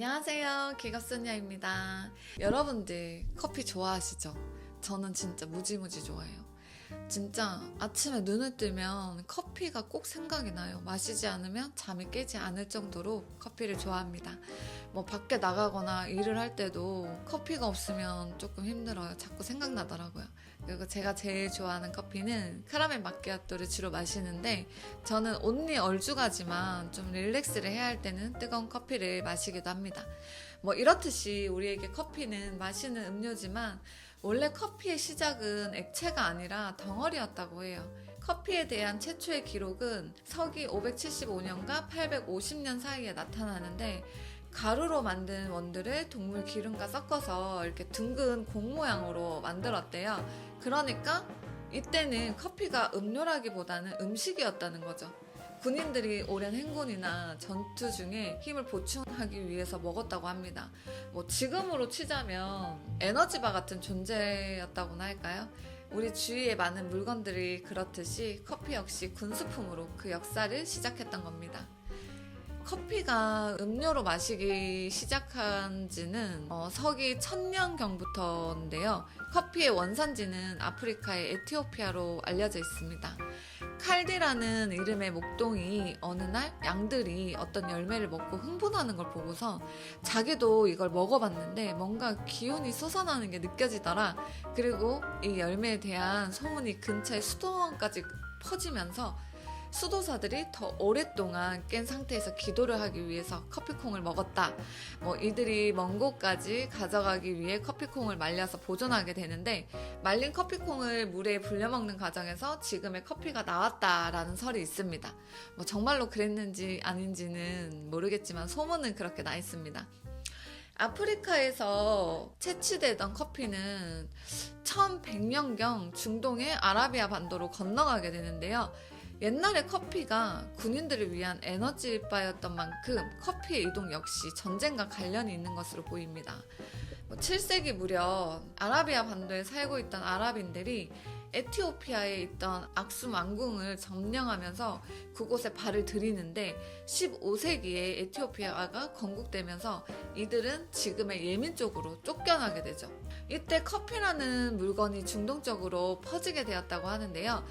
안녕하세요. 기갑소녀입니다. 여러분들 커피 좋아하시죠? 저는 진짜 무지무지 좋아해요. 진짜 아침에 눈을 뜨면 커피가 꼭 생각이 나요. 마시지 않으면 잠이 깨지 않을 정도로 커피를 좋아합니다. 뭐 밖에 나가거나 일을 할 때도 커피가 없으면 조금 힘들어요. 자꾸 생각나더라고요. 그리고 제가 제일 좋아하는 커피는 카라멜 마키아토를 주로 마시는데 저는 온리 얼주가지만 좀 릴렉스를 해야 할 때는 뜨거운 커피를 마시기도 합니다. 뭐 이렇듯이 우리에게 커피는 마시는 음료지만 원래 커피의 시작은 액체가 아니라 덩어리였다고 해요. 커피에 대한 최초의 기록은 서기 575년과 850년 사이에 나타나는데 가루로 만든 원두를 동물 기름과 섞어서 이렇게 둥근 공 모양으로 만들었대요. 그러니까 이때는 커피가 음료라기보다는 음식이었다는 거죠. 군인들이 오랜 행군이나 전투 중에 힘을 보충하기 위해서 먹었다고 합니다. 뭐 지금으로 치자면 에너지바 같은 존재였다고나 할까요? 우리 주위에 많은 물건들이 그렇듯이 커피 역시 군수품으로 그 역사를 시작했던 겁니다. 커피가 음료로 마시기 시작한 지는 어, 서기 천년경부터인데요. 커피의 원산지는 아프리카의 에티오피아로 알려져 있습니다. 칼디라는 이름의 목동이 어느 날 양들이 어떤 열매를 먹고 흥분하는 걸 보고서 자기도 이걸 먹어봤는데 뭔가 기운이 솟아나는 게 느껴지더라. 그리고 이 열매에 대한 소문이 근처의 수도원까지 퍼지면서 수도사들이 더 오랫동안 깬 상태에서 기도를 하기 위해서 커피콩을 먹었다. 뭐 이들이 먼 곳까지 가져가기 위해 커피콩을 말려서 보존하게 되는데 말린 커피콩을 물에 불려 먹는 과정에서 지금의 커피가 나왔다라는 설이 있습니다. 뭐 정말로 그랬는지 아닌지는 모르겠지만 소문은 그렇게 나 있습니다. 아프리카에서 채취되던 커피는 1100년경 중동의 아라비아 반도로 건너가게 되는데요. 옛날에 커피가 군인들을 위한 에너지바였던 만큼 커피의 이동 역시 전쟁과 관련이 있는 것으로 보입니다. 7세기 무렵 아라비아 반도에 살고 있던 아랍인들이 에티오피아에 있던 악숨 왕궁을 점령하면서 그곳에 발을 들이는데 15세기에 에티오피아가 건국되면서 이들은 지금의 예멘 쪽으로 쫓겨나게 되죠. 이때 커피라는 물건이 중동적으로 퍼지게 되었다고 하는데요.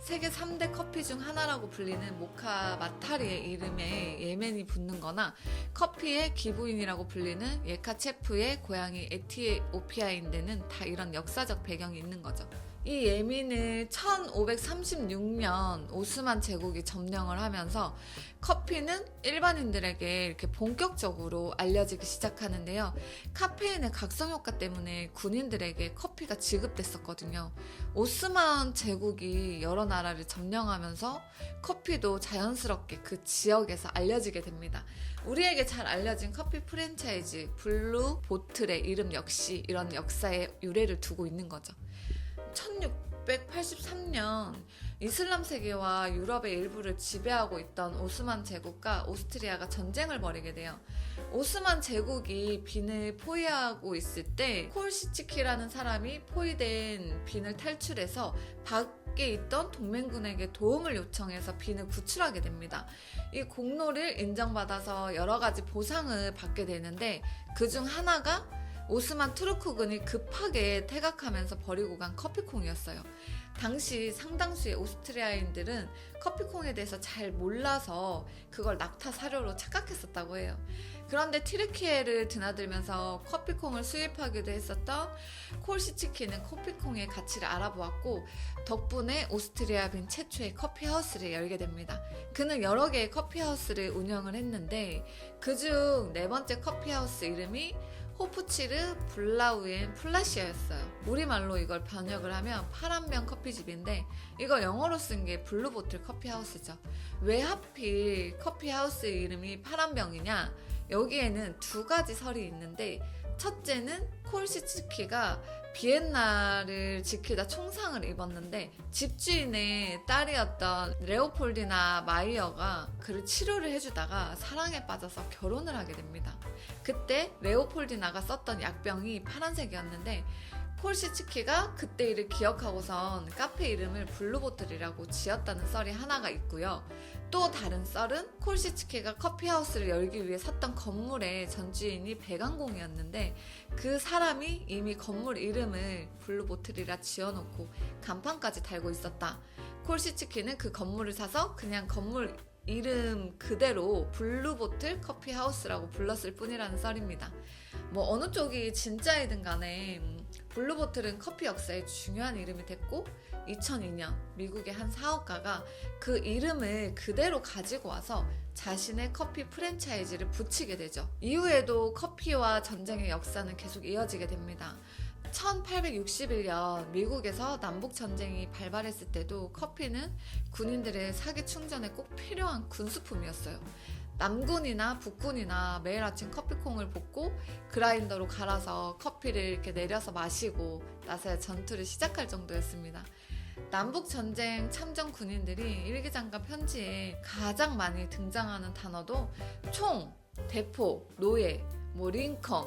세계 3대 커피 중 하나라고 불리는 모카 마타리의 이름에 예멘이 붙는 거나 커피의 기부인이라고 불리는 예카체프의 고향이 에티오피아인 데는 다 이런 역사적 배경이 있는 거죠. 이 예민을 1536년 오스만 제국이 점령을 하면서 커피는 일반인들에게 이렇게 본격적으로 알려지기 시작하는데요. 카페인의 각성 효과 때문에 군인들에게 커피가 지급됐었거든요. 오스만 제국이 여러 나라를 점령하면서 커피도 자연스럽게 그 지역에서 알려지게 됩니다. 우리에게 잘 알려진 커피 프랜차이즈 블루 보틀의 이름 역시 이런 역사의 유래를 두고 있는 거죠. 1683년 이슬람 세계와 유럽의 일부를 지배하고 있던 오스만 제국과 오스트리아가 전쟁을 벌이게 돼요. 오스만 제국이 빈을 포위하고 있을 때 콜시치키라는 사람이 포위된 빈을 탈출해서 밖에 있던 동맹군에게 도움을 요청해서 빈을 구출하게 됩니다. 이 공로를 인정받아서 여러 가지 보상을 받게 되는데 그 중 하나가 오스만 투르크군이 급하게 퇴각하면서 버리고 간 커피콩이었어요. 당시 상당수의 오스트리아인들은 커피콩에 대해서 잘 몰라서 그걸 낙타 사료로 착각했었다고 해요. 그런데 티르키예를 드나들면서 커피콩을 수입하기도 했었던 콜시치키는 커피콩의 가치를 알아보았고 덕분에 오스트리아 빈 최초의 커피하우스를 열게 됩니다. 그는 여러 개의 커피하우스를 운영을 했는데 그중 네 번째 커피하우스 이름이 호프치르 블라우엔 플라시아였어요. 우리말로 이걸 번역을 하면 파란병 커피집인데 이거 영어로 쓴 게 블루보틀 커피하우스죠. 왜 하필 커피하우스 이름이 파란병이냐? 여기에는 두 가지 설이 있는데 첫째는 콜시츠키가 비엔나를 지키다 총상을 입었는데 집주인의 딸이었던 레오폴디나 마이어가 그를 치료를 해주다가 사랑에 빠져서 결혼을 하게 됩니다. 그때 레오폴디나가 썼던 약병이 파란색이었는데 콜시츠키가 그때 일을 기억하고선 카페 이름을 블루보틀이라고 지었다는 썰이 하나가 있고요. 또 다른 썰은 콜시츠키가 커피하우스를 열기 위해 샀던 건물의 전주인이 백안공이었는데 그 사람이 이미 건물 이름을 블루보틀이라 지어놓고 간판까지 달고 있었다. 콜시츠키는 그 건물을 사서 그냥 건물 이름 그대로 블루보틀 커피하우스라고 불렀을 뿐이라는 썰입니다. 뭐 어느 쪽이 진짜이든 간에 음, 블루보틀은 커피 역사에 중요한 이름이 됐고 2002년 미국의 한 사업가가 그 이름을 그대로 가지고 와서 자신의 커피 프랜차이즈를 붙이게 되죠. 이후에도 커피와 전쟁의 역사는 계속 이어지게 됩니다. 1861년 미국에서 남북 전쟁이 발발했을 때도 커피는 군인들의 사기 충전에 꼭 필요한 군수품이었어요. 남군이나 북군이나 매일 아침 커피콩을 볶고 그라인더로 갈아서 커피를 이렇게 내려서 마시고 나서야 전투를 시작할 정도였습니다. 남북 전쟁 참전 군인들이 일기장과 편지에 가장 많이 등장하는 단어도 총, 대포, 노예, 뭐 링컨,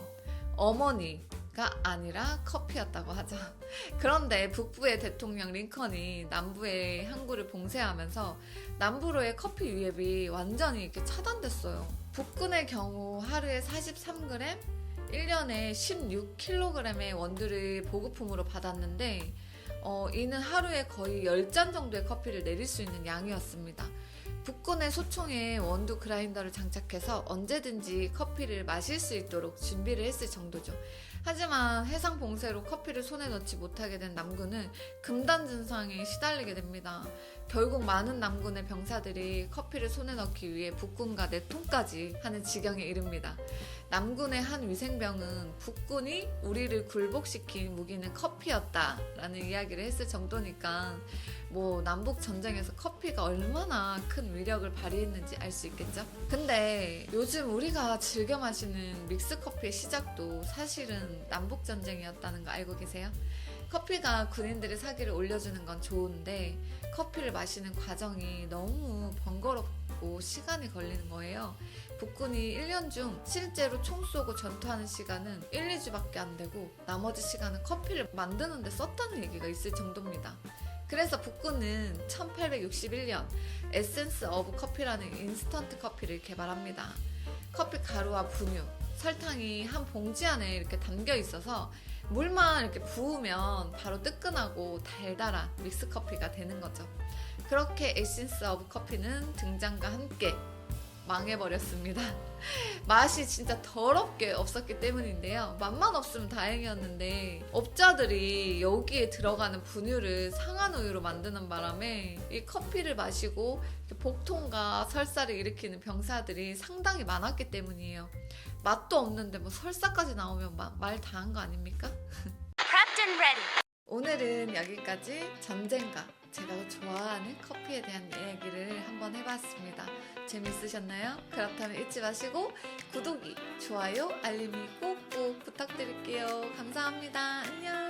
어머니 가 아니라 커피였다고 하죠. 그런데 북부의 대통령 링컨이 남부의 항구를 봉쇄하면서 남부로의 커피 유입이 완전히 이렇게 차단됐어요. 북군의 경우 하루에 43g, 1년에 16kg의 원두를 보급품으로 받았는데 어, 이는 하루에 거의 10잔 정도의 커피를 내릴 수 있는 양이었습니다. 북군의 소총에 원두 그라인더를 장착해서 언제든지 커피를 마실 수 있도록 준비를 했을 정도죠. 하지만 해상 봉쇄로 커피를 손에 넣지 못하게 된 남군은 금단 증상에 시달리게 됩니다. 결국 많은 남군의 병사들이 커피를 손에 넣기 위해 북군과 내통까지 하는 지경에 이릅니다. 남군의 한 위생병은 북군이 우리를 굴복시킨 무기는 커피였다라는 이야기를 했을 정도니까 뭐 남북 전쟁에서 커피가 얼마나 큰 위력을 발휘했는지 알 수 있겠죠. 근데 요즘 우리가 즐겨 마시는 믹스 커피의 시작도 사실은 남북 전쟁이었다는 거 알고 계세요? 커피가 군인들의 사기를 올려주는 건 좋은데 커피를 마시는 과정이 너무 번거롭고 시간이 걸리는 거예요. 북군이 1년 중 실제로 총 쏘고 전투하는 시간은 1, 2주밖에 안 되고 나머지 시간은 커피를 만드는데 썼다는 얘기가 있을 정도입니다. 그래서 북군은 1861년 에센스 오브 커피라는 인스턴트 커피를 개발합니다. 커피 가루와 분유, 설탕이 한 봉지 안에 이렇게 담겨 있어서 물만 이렇게 부으면 바로 뜨끈하고 달달한 믹스 커피가 되는 거죠. 그렇게 에센스 오브 커피는 등장과 함께 망해버렸습니다. 맛이 진짜 더럽게 없었기 때문인데요. 맛만 없으면 다행이었는데 업자들이 여기에 들어가는 분유를 상한 우유로 만드는 바람에 이 커피를 마시고 복통과 설사를 일으키는 병사들이 상당히 많았기 때문이에요. 맛도 없는데 뭐 설사까지 나오면 말 다 한 거 아닙니까? 오늘은 여기까지 전쟁과 제가 좋아하는 커피에 대한 이야기를 한번 해봤습니다. 재밌으셨나요? 그렇다면 잊지 마시고 구독이, 좋아요, 알림이 꼭꼭 부탁드릴게요. 감사합니다. 안녕!